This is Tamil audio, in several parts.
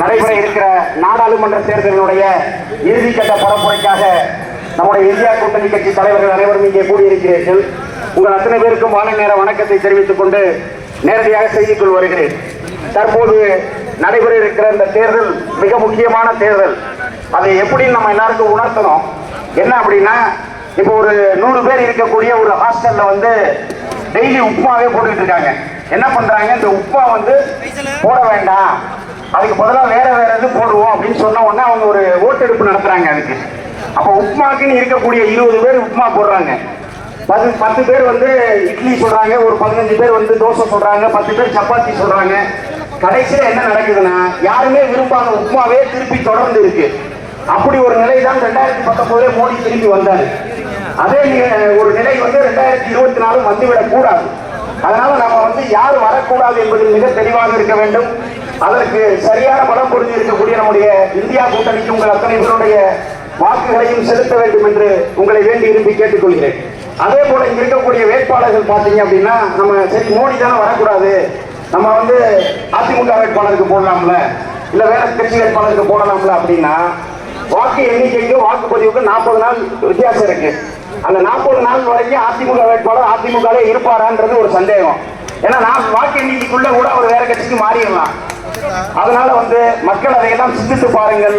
நடைபெற இருக்கிற நாடாளுமன்ற தேர்தலினுடைய இறுதிக்கட்ட பரப்புரைக்காக நம்முடைய இந்தியா கூட்டணி கட்சி தலைவர்கள் அனைவரும் இங்கே கூடியிருக்கிறீர்கள். உங்கள் அத்தனை பேருக்கும் மாலை நேர வணக்கத்தை தெரிவித்துக் கொண்டு நேரடியாக செய்திக்குள் வருகிறேன். தற்போது நடைபெற இருக்கிற இந்த தேர்தல் மிக முக்கியமான தேர்தல். அதை எப்படி நம்ம எல்லாருக்கும் உணர்த்தணும்? என்ன அப்படின்னா இப்போ ஒரு நூறு பேர் இருக்கக்கூடிய ஒரு ஹாஸ்டல்ல வந்து டெய்லி உப்புமாவே போட்டுக்கிட்டு இருக்காங்க. என்ன பண்றாங்க? இந்த உப்புமா வந்து போட வேண்டாம். அதுக்கு பதிலாக வேற வேற இது போடுவோம் அப்படின்னு சொன்ன உடனே அவங்க ஒரு ஓட்டெடுப்பு நடத்துறாங்க அதுக்கு. அப்போ உப்மாக்குன்னு இருக்கக்கூடிய இருபது பேர் உப்புமா போடுறாங்க. பத்து பத்து பேர் வந்து இட்லி சொல்றாங்க ஒரு பதினஞ்சு பேர் வந்து தோசை சொல்றாங்க பத்து பேர் சப்பாத்தி சொல்றாங்க. கடைசியில் என்ன நடக்குதுன்னா யாருமே விரும்பாத உப்புமாவே திருப்பி தொடர்ந்து இருக்கு. அப்படி ஒரு நிலை தான் ரெண்டாயிரத்தி பத்தொன்பதுல மோடி திரும்பி வந்தாரு. அதே ஒரு நிலை வந்து ரெண்டாயிரத்தி இருபத்தி நாலு வந்துவிடக் கூடாது. அதனால நம்ம வந்து யார் வரக்கூடாது என்பதில் மிக தெளிவாக இருக்க வேண்டும். அதற்கு சரியான பலம் புரிஞ்சு இருக்கக்கூடிய நம்முடைய இந்தியா கூட்டணிக்கு உங்கள் அத்தனை பேருடைய வாக்குகளையும் செலுத்த வேண்டும் என்று உங்களை வேண்டி விரும்பி கேட்டுக்கொள்கிறேன். அதே போல இங்க இருக்கக்கூடிய வேட்பாளர்கள் பார்த்தீங்க அப்படின்னா நம்ம சரி மோடி தானே வரக்கூடாது. நம்ம வந்து அதிமுக வேட்பாளருக்கு போடலாம்ல. இல்ல வேற கட்சி வேட்பாளருக்கு போடலாம்ல அப்படின்னா வாக்கு எண்ணிக்கைக்கு வாக்குப்பதிவுக்கு நாற்பது நாள் வித்தியாசம் இருக்கு. அந்த நாற்பது நாள் வரைக்கும் அதிமுக வேட்பாளர் அதிமுக இருப்பாரான்றது ஒரு சந்தேகம். ஏன்னா நான் வாக்கு எண்ணிக்கைக்குள்ள கூட அவர் வேற கட்சிக்கு மாறிடலாம். அதனால வந்து மக்கள் அதையெல்லாம் சிந்தித்து பாருங்கள்.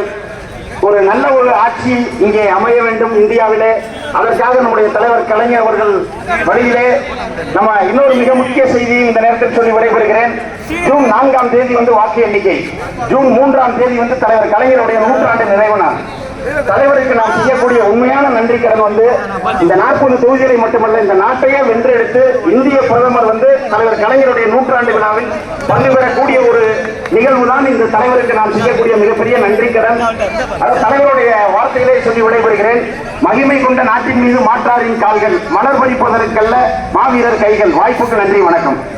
ஒரு நல்ல ஒரு ஆட்சி இங்கே அமைய வேண்டும் இந்தியாவிலே. அதற்காக நம்முடைய தலைவர் கலைஞர் அவர்கள் வழியிலே நம்ம இன்னொரு மிக முக்கிய செய்தி இந்த நேரத்தில் சொல்லி விடைபெறுகிறேன். ஜூன் நான்காம் தேதி வந்து வாக்கு எண்ணிக்கை. ஜூன் மூன்றாம் தேதி வந்து தலைவர் கலைஞருடைய நூற்றாண்டு நிறைவு நாள். தலைவருக்கு நாம் செய்யக்கூடிய உண்மையான நன்றி கடன் வந்து இந்த நாற்பது தொகுதிகளை மட்டுமல்ல இந்த நாட்டையே வென்றெடுத்து இந்திய பிரதமர் வந்து தலைவர் கலைஞருடைய நூற்றாண்டு விழாவில் பங்கு பெறக்கூடிய ஒரு நிகழ்வு தான் இந்த தலைவருக்கு நாம் செய்யக்கூடிய மிகப்பெரிய நன்றி கடன். தலைவருடைய வார்த்தைகளை சொல்லி விடைபெறுகிறேன். மகிமை கொண்ட நாட்டின் மீது மாற்றாரின் கால்கள் மலர் பறிப்பதற்கல்ல மாவீரர் கைகள். வாய்ப்புக்கு நன்றி வணக்கம்.